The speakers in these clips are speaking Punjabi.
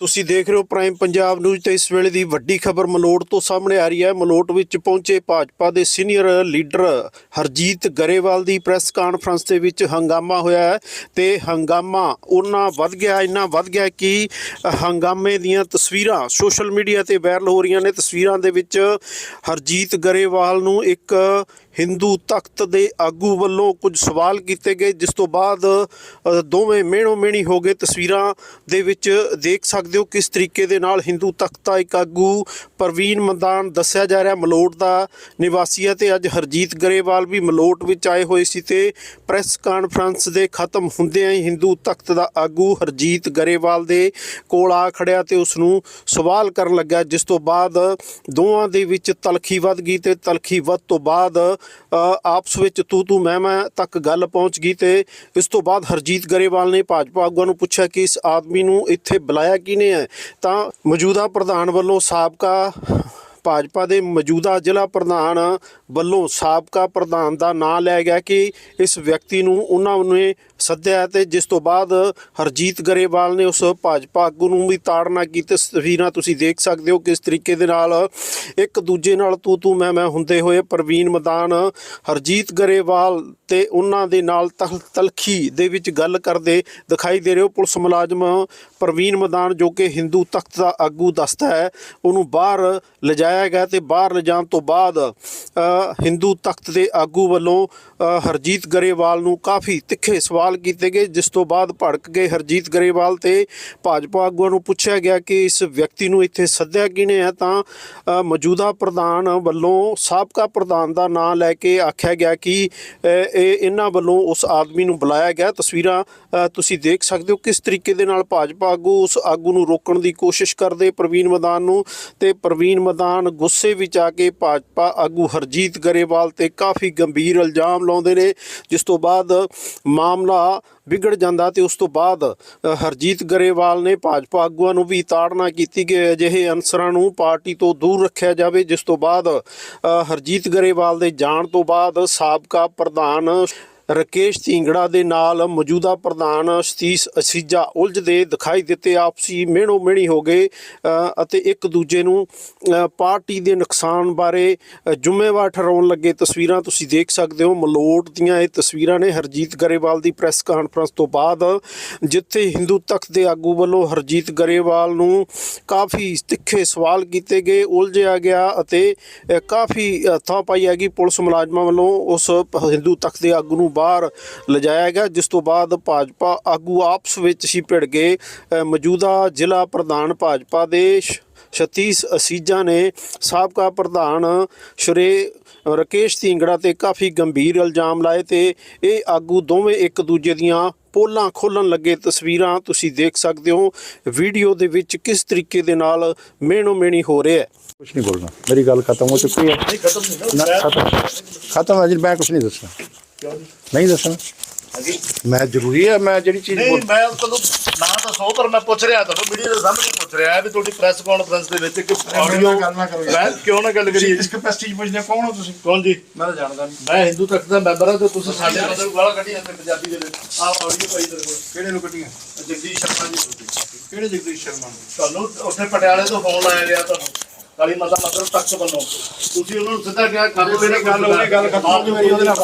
ਤੁਸੀਂ ਦੇਖ ਰਹੇ ਹੋ ਪ੍ਰਾਈਮ ਪੰਜਾਬ ਨਿਊਜ਼ ਤੇ ਇਸ ਵੇਲੇ ਦੀ ਵੱਡੀ ਖਬਰ ਮਲੋਟ ਤੋਂ ਸਾਹਮਣੇ ਆ ਰਹੀ ਹੈ। ਮਲੋਟ ਵਿੱਚ ਪਹੁੰਚੇ ਭਾਜਪਾ ਦੇ ਸੀਨੀਅਰ ਲੀਡਰ ਹਰਜੀਤ ਗਰੇਵਾਲ ਦੀ ਪ੍ਰੈਸ ਕਾਨਫਰੰਸ ਦੇ ਵਿੱਚ ਹੰਗਾਮਾ ਹੋਇਆ ਹੈ ਤੇ ਹੰਗਾਮਾ ਉਹਨਾਂ ਵੱਧ ਗਿਆ, ਇੰਨਾ ਵੱਧ ਗਿਆ ਕਿ ਹੰਗਾਮੇ ਦੀਆਂ ਤਸਵੀਰਾਂ ਸੋਸ਼ਲ ਮੀਡੀਆ ਤੇ ਵਾਇਰਲ ਹੋ ਰਹੀਆਂ ਨੇ। ਤਸਵੀਰਾਂ ਦੇ ਵਿੱਚ ਹਰਜੀਤ ਗਰੇਵਾਲ ਨੂੰ ਇੱਕ ਹਿੰਦੂ ਤਖਤ ਦੇ ਆਗੂ ਵੱਲੋਂ ਕੁਝ ਸਵਾਲ ਕੀਤੇ ਗਏ, ਜਿਸ ਤੋਂ ਬਾਅਦ ਦੋਵੇਂ ਮਿਹਣੋ ਮਿਹਣੀ ਹੋ ਗਏ। ਤਸਵੀਰਾਂ ਦੇ ਵਿੱਚ ਦੇਖ ਸਕਦੇ ਹੋ ਕਿਸ ਤਰੀਕੇ ਦੇ ਨਾਲ ਹਿੰਦੂ ਤਖਤ ਦਾ ਇੱਕ ਆਗੂ ਪ੍ਰਵੀਨ ਮੰਦਾਨ ਦੱਸਿਆ ਜਾ ਰਿਹਾ। ਮਲੋਟ ਦਾ ਨਿਵਾਸੀ ਹੈ ਤੇ ਅੱਜ ਹਰਜੀਤ ਗਰੇਵਾਲ ਵੀ ਮਲੋਟ ਵਿੱਚ ਆਏ ਹੋਏ ਸੀ ਤੇ ਪ੍ਰੈਸ ਕਾਨਫਰੰਸ ਦੇ ਖਤਮ ਹੁੰਦਿਆਂ ਹੀ ਹਿੰਦੂ ਤਖਤ ਦਾ ਆਗੂ ਹਰਜੀਤ ਗਰੇਵਾਲ ਦੇ ਕੋਲ ਆ ਖੜਿਆ ਤੇ ਉਸ ਨੂੰ ਸਵਾਲ ਕਰਨ ਲੱਗਾ ਜਿਸ ਤੋਂ ਬਾਅਦ ਦੋਵਾਂ ਦੇ ਵਿੱਚ ਤਲਖੀ ਵੱਧ ਗਈ ਤੇ ਤਲਖੀ ਵੱਧ ਤੋਂ ਬਾਅਦ ਆਪਸ ਵਿੱਚ ਤੂੰ ਤੂੰ ਮੈਂ ਮੈਂ ਤੱਕ ਗੱਲ ਪਹੁੰਚ ਗਈ ਤੇ ਇਸ ਤੋਂ ਬਾਅਦ ਹਰਜੀਤ ਗਰੇਵਾਲ ਨੇ ਭਾਜਪਾ ਆਗੂਆਂ ਨੂੰ ਪੁੱਛਿਆ ਕਿ ਇਸ ਆਦਮੀ ਨੂੰ ਇੱਥੇ ਬੁਲਾਇਆ ਕਿਹਨੇ ਹੈ? ਤਾਂ ਮੌਜੂਦਾ ਪ੍ਰਧਾਨ ਵੱਲੋਂ ਸਾਬਕਾ ਭਾਜਪਾ ਦੇ ਮੌਜੂਦਾ ਜ਼ਿਲ੍ਹਾ ਪ੍ਰਧਾਨ ਵੱਲੋਂ ਸਾਬਕਾ ਪ੍ਰਧਾਨ ਦਾ ਨਾਂ ਲਿਆ ਗਿਆ ਕਿ ਇਸ ਵਿਅਕਤੀ ਨੂੰ ਉਹਨਾਂ ਨੇ ਸੱਦਿਆ ਤੇ ਜਿਸ ਤੋਂ ਬਾਅਦ ਹਰਜੀਤ ਗਰੇਵਾਲ ਨੇ ਉਸ ਭਾਜਪਾ ਆਗੂ ਨੂੰ ਵੀ ਤਾੜਨਾ ਕੀਤੀ। ਤਸਵੀਰਾਂ ਤੁਸੀਂ ਦੇਖ ਸਕਦੇ ਹੋ ਕਿਸ ਤਰੀਕੇ ਦੇ ਨਾਲ ਇੱਕ ਦੂਜੇ ਨਾਲ ਤੂੰ ਤੂੰ ਮੈਂ ਮੈਂ ਹੁੰਦੇ ਹੋਏ ਪ੍ਰਵੀਨ ਮਦਾਨ, ਹਰਜੀਤ ਗਰੇਵਾਲ ਤੇ ਉਹਨਾਂ ਦੇ ਨਾਲ ਤਲ- ਤਲਖੀ ਦੇ ਵਿੱਚ ਗੱਲ ਕਰਦੇ ਦਿਖਾਈ ਦੇ ਰਹੇ ਹੋ। ਪੁਲਿਸ ਮੁਲਾਜ਼ਮ ਪ੍ਰਵੀਨ ਮਦਾਨ ਜੋ ਕਿ ਹਿੰਦੂ ਤਖਤ ਦਾ ਆਗੂ ਦੱਸਦਾ ਹੈ, ਉਹਨੂੰ ਬਾਹਰ ਲਿਜਾਇਆ ਗਿਆ ਤੇ ਬਾਹਰ ਲਿਜਾਣ ਤੋਂ ਬਾਅਦ ਹਿੰਦੂ ਤਖਤ ਦੇ ਆਗੂ ਵੱਲੋਂ ਹਰਜੀਤ ਗਰੇਵਾਲ ਨੂੰ ਕਾਫੀ ਤਿੱਖੇ ਸਵਾਲ ਕੀਤੇ ਗਏ, ਜਿਸ ਤੋਂ ਬਾਅਦ ਭੜਕ ਗਏ ਹਰਜੀਤ ਗਰੇਵਾਲ ਤੇ ਭਾਜਪਾ ਆਗੂਆਂ ਨੂੰ ਪੁੱਛਿਆ ਗਿਆ ਕਿ ਇਸ ਵਿਅਕਤੀ ਨੂੰ ਇੱਥੇ ਸੱਦਿਆ ਕਿਨੇ ਹੈ ਤਾਂ ਮੌਜੂਦਾ ਪ੍ਰਧਾਨ ਵੱਲੋਂ ਸਾਬਕਾ ਪ੍ਰਧਾਨ ਦਾ ਨਾਂ ਲੈ ਕੇ ਆਖਿਆ ਗਿਆ ਕਿ ਇਹ ਇਹਨਾਂ ਵੱਲੋਂ ਉਸ ਆਦਮੀ ਨੂੰ ਬੁਲਾਇਆ ਗਿਆ। ਤਸਵੀਰਾਂ ਤੁਸੀਂ ਦੇਖ ਸਕਦੇ ਹੋ ਕਿਸ ਤਰੀਕੇ ਦੇ ਨਾਲ ਭਾਜਪਾ ਆਗੂ ਉਸ ਆਗੂ ਨੂੰ ਰੋਕਣ ਦੀ ਕੋਸ਼ਿਸ਼ ਕਰਦੇ ਪ੍ਰਵੀਨ ਮਦਾਨ ਨੂੰ ਤੇ ਪ੍ਰਵੀਨ ਮਦਾਨ ਗੁੱਸੇ ਵਿੱਚ ਆ ਕੇ ਭਾਜਪਾ ਆਗੂ ਹਰਜੀਤ ਗਰੇਵਾਲ ਤੇ ਕਾਫੀ ਗੰਭੀਰ ਇਲਜ਼ਾਮ ਲਾਉਂਦੇ ਨੇ, ਜਿਸ ਤੋਂ ਬਾਅਦ ਮਾਮਲਾ ਵਿਗੜ ਜਾਂਦਾ ਤੇ ਉਸ ਤੋਂ ਬਾਅਦ ਹਰਜੀਤ ਗਰੇਵਾਲ ਨੇ ਭਾਜਪਾ ਆਗੂਆਂ ਨੂੰ ਵੀ ਤਾੜਨਾ ਕੀਤੀ ਕਿ ਅਜਿਹੇ ਅਨਸਰਾਂ ਨੂੰ ਪਾਰਟੀ ਤੋਂ ਦੂਰ ਰੱਖਿਆ ਜਾਵੇ, ਜਿਸ ਤੋਂ ਬਾਅਦ ਹਰਜੀਤ ਗਰੇਵਾਲ ਦੇ ਜਾਣ ਤੋਂ ਬਾਅਦ ਸਾਬਕਾ ਪ੍ਰਧਾਨ ਰਕੇਸ਼ ਢੀਂਗੜਾ ਦੇ ਨਾਲ ਮੌਜੂਦਾ ਪ੍ਰਧਾਨ ਸਤੀਸ਼ ਅਸੀਜਾ ਉਲਝਦੇ ਦਿਖਾਈ ਦਿੱਤੇ। ਆਪਸੀ ਮਿਹਣੋ ਮਿਹਣੀ ਹੋ ਗਏ ਅਤੇ ਇੱਕ ਦੂਜੇ ਨੂੰ ਪਾਰਟੀ ਦੇ ਨੁਕਸਾਨ ਬਾਰੇ ਜ਼ਿੰਮੇਵਾਰ ਠਹਿਰਾਉਣ ਲੱਗੇ ਤਸਵੀਰਾਂ ਤੁਸੀਂ ਦੇਖ ਸਕਦੇ ਹੋ। ਮਲੋਟ ਦੀਆਂ ਇਹ ਤਸਵੀਰਾਂ ਨੇ ਹਰਜੀਤ ਗਰੇਵਾਲ ਦੀ ਪ੍ਰੈਸ ਕਾਨਫਰੰਸ ਤੋਂ ਬਾਅਦ, ਜਿੱਥੇ ਹਿੰਦੂ ਤਖਤ ਦੇ ਆਗੂ ਵੱਲੋਂ ਹਰਜੀਤ ਗਰੇਵਾਲ ਨੂੰ ਕਾਫੀ ਤਿੱਖੇ ਸਵਾਲ ਕੀਤੇ ਗਏ, ਉਲਝਿਆ ਗਿਆ ਅਤੇ ਕਾਫੀ ਥਾਂ ਪਾਈ ਹੈਗੀ ਪੁਲਿਸ ਮੁਲਾਜ਼ਮਾਂ ਵੱਲੋਂ ਉਸ ਹਿੰਦੂ ਤਖਤ ਦੇ ਆਗੂ ਨੂੰ ਬਾਹਰ ਲਿਜਾਇਆ ਗਿਆ ਜਿਸ ਤੋਂ ਬਾਅਦ ਭਾਜਪਾ ਆਗੂ ਆਪਸ ਵਿੱਚ ਹੀ ਭਿੜ ਗਏ। ਮੌਜੂਦਾ ਜ਼ਿਲ੍ਹਾ ਪ੍ਰਧਾਨ ਭਾਜਪਾ ਦੇ ਸ਼- ਸਤੀਸ਼ ਅਸੀਜਾ ਨੇ ਸਾਬਕਾ ਪ੍ਰਧਾਨ ਸ਼੍ਰੀ ਰਕੇਸ਼ ਢੀਂਗੜਾ ਤੇ ਕਾਫੀ ਗੰਭੀਰ ਇਲਜ਼ਾਮ ਲਾਏ ਤੇ ਇਹ ਆਗੂ ਦੋਵੇਂ ਇੱਕ ਦੂਜੇ ਦੀਆਂ ਪੋਲਾਂ ਖੋਲਣ ਲੱਗੇ। ਤਸਵੀਰਾਂ ਤੁਸੀਂ ਦੇਖ ਸਕਦੇ ਹੋ ਵੀਡੀਓ ਦੇ ਵਿੱਚ ਕਿਸ ਤਰੀਕੇ ਦੇ ਨਾਲ ਮਿਹਣੋ ਮਿਹਣੀ ਹੋ ਰਿਹਾ ਹੈ। ਕੁਛ ਨਹੀਂ ਬੋਲਣਾ ਮੇਰੀ ਗੱਲ ਖਤਮ ਹੋ ਚੁੱਕੀ ਹੈ। ਨਹੀਂ ਖਤਮ ਹੈ ਜੀ ਮੈਂ ਕੁਛ ਨਹੀਂ ਦੱਸਣਾ। ਨਹੀਂ ਦੱਸਣਾ ਮੈਂ ਜ਼ਰੂਰੀ ਹੈ ਮੈਂ ਜਿਹੜੀ ਚੀਜ਼ ਨਹੀਂ ਮੈਂ ਤੁਹਾਨੂੰ ਨਾ ਤਾਂ ਸੋ ਪਰ ਮੈਂ ਪੁੱਛ ਰਿਹਾ ਤੁਹਾਨੂੰ ਵੀਡੀਓ ਦੇ ਸਾਹਮਣੇ ਪੁੱਛ ਰਿਹਾ ਵੀ ਤੁਹਾਡੀ ਪ੍ਰੈਸ ਕਾਨਫਰੰਸ ਦੇ ਵਿੱਚ ਇੱਕ ਆਡੀਓ ਗੱਲ ਨਾ ਕਰੋ। ਮੈਂ ਕਿਉਂ ਨਾ ਗੱਲ ਕਰੀਏ? ਇਸ ਕਪੈਸਿਟੀ ਪੁੱਛਦੇ ਕੌਣ ਹੋ ਤੁਸੀਂ? ਕੌਣ ਜੀ? ਮੈਂ ਤਾਂ ਜਾਣਦਾ ਨਹੀਂ। ਮੈਂ ਹਿੰਦੂ ਤਖਤ ਦਾ ਮੈਂਬਰ ਹਾਂ ਤੇ ਤੁਸੀਂ ਸਾਡੇ ਮਤਲਬ ਗਾਲਾਂ ਕੱਢੀਆਂ ਤੇ ਪੰਜਾਬੀ ਦੇ ਵਿੱਚ। ਆਹ ਆਡੀਓ ਪਾਈ ਤੇਰੇ ਕੋਲ। ਕਿਹੜੇ ਨੂੰ ਕੱਟੀਆਂ ਜਗਦੀਸ਼ ਸ਼ਰਮਾ ਜੀ। ਕਿਹੜੇ ਜਗਦੀਸ਼ ਸ਼ਰਮਾ ਤੁਹਾਨੂੰ ਉੱਥੇ ਪਟਿਆਲੇ ਤੋਂ ਫੋਨ ਆਇਆ ਰਿਹਾ ਤੁਹਾਨੂੰ। ਕਾਲੀ ਮਾਤਾ ਮੰਦਰ ਤਖਤ ਵੱਲੋਂ। ਤੁਸੀਂ ਉਹਨਾਂ ਨੂੰ ਸਿੱਧਾ ਕਿਹਾ ਕਰ ਲਓ ਮੇਰੀ ਗੱਲ ਉਹਨੇ ਗੱਲ ਖਤਮ ਹੋ ਗਈ ਮੇਰੀ ਉਹਦੇ ਨਾਲ।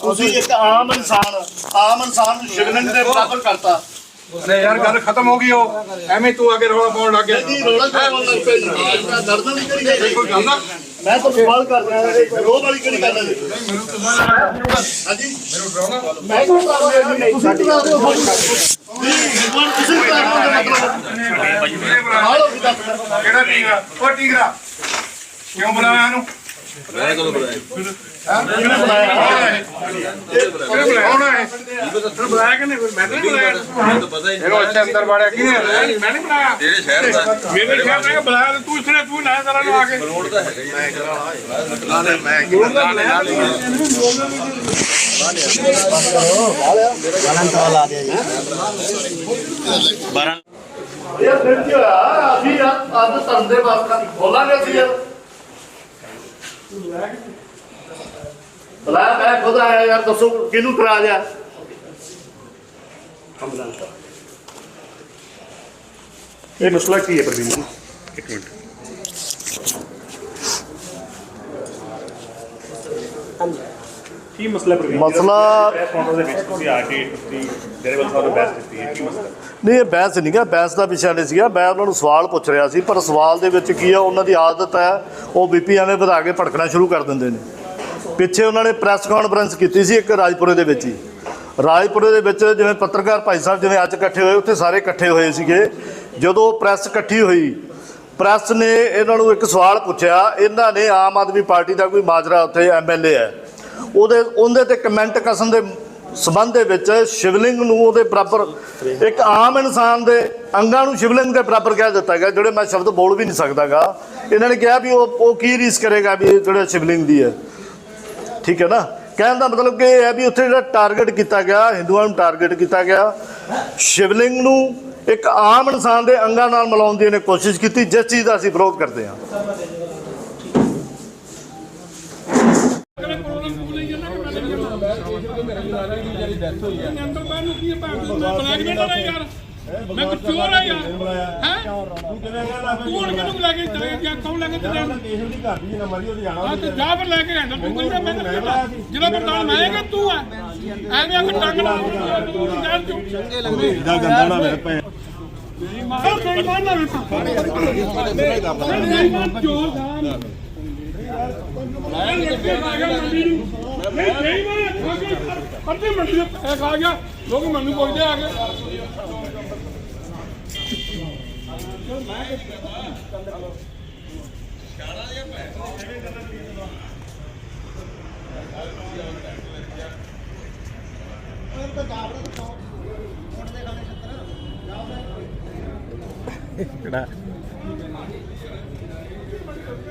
ਤੁਸੀਂ ਇੱਕ ਆਮ ਇਨਸਾਨ ਆਮ ਇਨਸਾਨ ਨੂੰ ਦੇ ਬਰਾਬਰ ਕਰਤਾ। ਨਹੀਂ ਯਾਰ ਗੱਲ ਖਤਮ ਹੋ ਗਈ ਉਹ। ਐਵੇਂ ਤੂੰ ਅੱਗੇ ਰੌਲਾ ਪਾਉਣ ਲੱਗ ਗਿਆ। ਜੀ ਰੋਲਾ ਕਿਉਂ ਲੱਗ ਪਿਆ ਜੀ? ਦਰਦ ਨਹੀਂ ਕਰੀ ਕੋਈ ਗੱਲ ਨਾ। ਮੈਂ ਤਾਂ ਸਵਾਲ ਕਰ ਰਿਹਾ ਰੋਹ ਵਾਲੀ ਕਿਹੜੀ ਗੱਲ ਹੈ ਮੈਨੂੰ ਤਾਂ ਹਾਂਜੀ? ਮੈਨੂੰ ਡਰਾਉਣਾ। ਮੈਂ ਕਿਉਂ ਕਰ ਰਿਹਾ ਜੀ? ਹੁਣ ਤੁਸੀਂ ਕਰਾ ਦਿਓ ਮਤਲਬ ਹਾਲੋ ਵੀ ਦੱਸ ਕਿਹੜਾ ਟੀਗਰਾ ਉਹ ਟੀਗਰਾ ਕਿਉਂ ਬੁਲਾਇਆ ਇਹਨੂੰ? ਕਿਹਨੇ ਬੁਲਾਇਆ ਕਿਹਨੇ ਬੁਲਾਇਆ ਕੌਣ ਹੈ ਤੈਨੂੰ ਬੁਲਾਇਆ ਕਿਹਨੇ ਮੈਂ ਤਾਂ ਨਹੀਂ ਬੁਲਾਇਆ ਇਹਨੂੰ ਅੱਛਾ ਅੰਦਰ ਵਾੜਿਆ ਕਿਹਨੇ ਮੈਂ ਨਹੀਂ ਬੁਲਾਇਆ ਤੇਰੇ ਸ਼ਹਿਰ ਦਾ ਮੇਰੇ ਖਿਆਲ ਨਾਲ ਬੁਲਾਇਆ ਤੂੰ ਇਸਨੇ ਤੂੰ ਨਾ ਕਰਾਂ ਨੂੰ ਆ ਕੇ ਰੋਡ ਦਾ ਹੈਗਾ ਹੀ ਯਾਰ ਫਿਰ ਕੀ ਹੋਇਆ? ਅਸੀਂ ਅੱਜ ਧਰਮ ਦੇ ਵਾਸਤੇ ਬੋਲਾਂਗੇ ਅਸੀਂ। ਯਾਰ ਬੁਲਾਇਆ ਮੈਂ ਖੁਦ ਆਇਆ ਯਾਰ ਦੱਸੋ ਕਿਹਨੂੰ ਕਰਾ ਦਿਆ ਇਹ ਮਸਲਾ ਕੀ ਹੈ ਪ੍ਰਵੀਨ ਜੀ? ਇੱਕ ਮਿੰਟ। ਕੀ ਮਸਲਾ ਪ੍ਰਵੀਨ? ਮਸਲਾ- ਪ੍ਰੈਸ ਕਾਨਫਰੰਸ ਦੇ ਵਿੱਚ ਤੁਸੀਂ ਆ ਕੇ ਤੁਸੀਂ ਗਰੇਵਾਲ ਸਾਹਿਬ ਨੂੰ ਬੈਸਟ ਦਿੱਤੀ ਹੈ ਕੀ ਮਸਲਾ ਨਹੀਂ ਇਹ ਬਹਿਸ ਨਹੀਂ ਗਾ ਬਹਿਸ ਦਾ ਵਿਸ਼ਾ ਨਹੀਂ ਸੀਗਾ। ਮੈਂ ਉਹਨਾਂ ਨੂੰ ਸਵਾਲ ਪੁੱਛ ਰਿਹਾ ਸੀ ਪਰ ਸਵਾਲ ਦੇ ਵਿੱਚ ਕੀ ਆ ਉਹਨਾਂ ਦੀ ਆਦਤ ਹੈ ਉਹ ਬੀਪੀ ਐਵੇਂ ਵਧਾ ਕੇ ਭੜਕਣਾ ਸ਼ੁਰੂ ਕਰ ਦਿੰਦੇ ਨੇ। ਪਿੱਛੇ ਉਹਨਾਂ ਨੇ ਪ੍ਰੈਸ ਕਾਨਫਰੰਸ ਕੀਤੀ ਸੀ ਇੱਕ ਰਾਜਪੁਰੇ ਦੇ ਵਿੱਚ ਹੀ। ਰਾਜਪੁਰੇ ਦੇ ਵਿੱਚ ਜਿਵੇਂ ਪੱਤਰਕਾਰ ਭਾਈ ਸਾਹਿਬ ਜਿਵੇਂ ਅੱਜ ਇਕੱਠੇ ਹੋਏ ਉੱਥੇ ਸਾਰੇ ਇਕੱਠੇ ਹੋਏ ਸੀਗੇ। ਜਦੋਂ ਪ੍ਰੈਸ ਇਕੱਠੀ ਹੋਈ ਪ੍ਰੈਸ ਨੇ ਇਹਨਾਂ ਨੂੰ ਇੱਕ ਸਵਾਲ ਪੁੱਛਿਆ ਇਹਨਾਂ ਨੇ ਆਮ ਆਦਮੀ ਪਾਰਟੀ ਦਾ ਕੋਈ ਮਾਜਰਾ ਉੱਥੇ ਐਮਐਲਏ ਹੈ। ਉਹਦੇ ਉਹਦੇ ਤੇ ਕਮੈਂਟ ਕਸਮ ਦੇ ਸਬੰਧ ਦੇ ਵਿੱਚ ਸ਼ਿਵਲਿੰਗ ਨੂੰ ਉਹਦੇ ਬਰਾਬਰ, ਇੱਕ ਆਮ ਇਨਸਾਨ ਦੇ ਅੰਗਾਂ ਨੂੰ ਸ਼ਿਵਲਿੰਗ ਦੇ ਬਰਾਬਰ ਕਹਿ ਦਿੱਤਾ ਗਿਆ, ਜਿਹੜੇ ਮੈਂ ਸ਼ਬਦ ਬੋਲ ਵੀ ਨਹੀਂ ਸਕਦਾਗਾ। ਇਹਨਾਂ ਨੇ ਕਿਹਾ ਵੀ ਉਹ ਉਹ ਕੀ ਰੀਸ ਕਰੇਗਾ ਵੀ ਇਹ ਜਿਹੜਾ ਸ਼ਿਵਲਿੰਗ ਦੀ ਹੈ। ਠੀਕ ਹੈ ਨਾ? ਕਹਿਣ ਦਾ ਮਤਲਬ ਕਿ ਇਹ ਹੈ ਵੀ ਉੱਥੇ ਜਿਹੜਾ ਟਾਰਗੇਟ ਕੀਤਾ ਗਿਆ, ਹਿੰਦੂਆਂ ਨੂੰ ਟਾਰਗੇਟ ਕੀਤਾ ਗਿਆ, ਸ਼ਿਵਲਿੰਗ ਨੂੰ ਇੱਕ ਆਮ ਇਨਸਾਨ ਦੇ ਅੰਗਾਂ ਨਾਲ ਮਿਲਾਉਣ ਦੀ ਇਹਨੇ ਕੋਸ਼ਿਸ਼ ਕੀਤੀ, ਜਿਸ ਚੀਜ਼ ਦਾ ਅਸੀਂ ਵਿਰੋਧ ਕਰਦੇ ਹਾਂ। ਅੰਦਰ ਬਾਹਰ ਨੂੰ ਕੀ ਹੈ ਭਾਂ ਮੈਂ ਬਲੈਕਮੇਲ ਵਾਲਾ ਯਾਰ। ਮੈਂ ਕੁਝ ਚੋਰ ਆ ਯਾਰ। ਹੈ? ਤੂੰ ਹੁਣ ਕਿਹਨੂੰ ਲੈ ਕੇ ਚਲੇ? ਗਿਆ ਕੌਣ ਲੈ ਕੇ ਚਲੇ। ਹਾਂ ਤੇ ਜਾ ਫਿਰ ਲੈ ਕੇ ਆਂਦਾ ਤੂੰ ਕਹਿੰਦਾ ਮੈਂ ਤਾਂ ਜਿਹੜਾ ਪ੍ਰਧਾਨ ਮੈਂ ਹੈਗਾ ਤੂੰ ਆ? ਐਵੇਂ ਆ ਕੇ ਟੰਗ ਲਾ ਤੂੰ ਜਾਣ ਤੂੰ ਇਹਦਾ ਗੰਦਾ ਨਾ ਮੇਰੇ ਪੈ ਮਾਰ। ਕੋਈ ਮਾਰ ਨਾ ਮੇਰੇ ਚੋਰ ਦਾ ਮੈਂ ਲੱਗੇ ਆ ਗਿਆ ਮੰਡੀ ਨੂੰ ਨਹੀਂ ਨਹੀਂ ਮੈਂ ਅੱਧੇ ਮੰਡੀ ਦੇ ਪੈਸੇ ਖਾ ਗਿਆ। ਲੋਕ ਮੈਨੂੰ ਪੁੱਛਦੇ ਆ ਕੇ।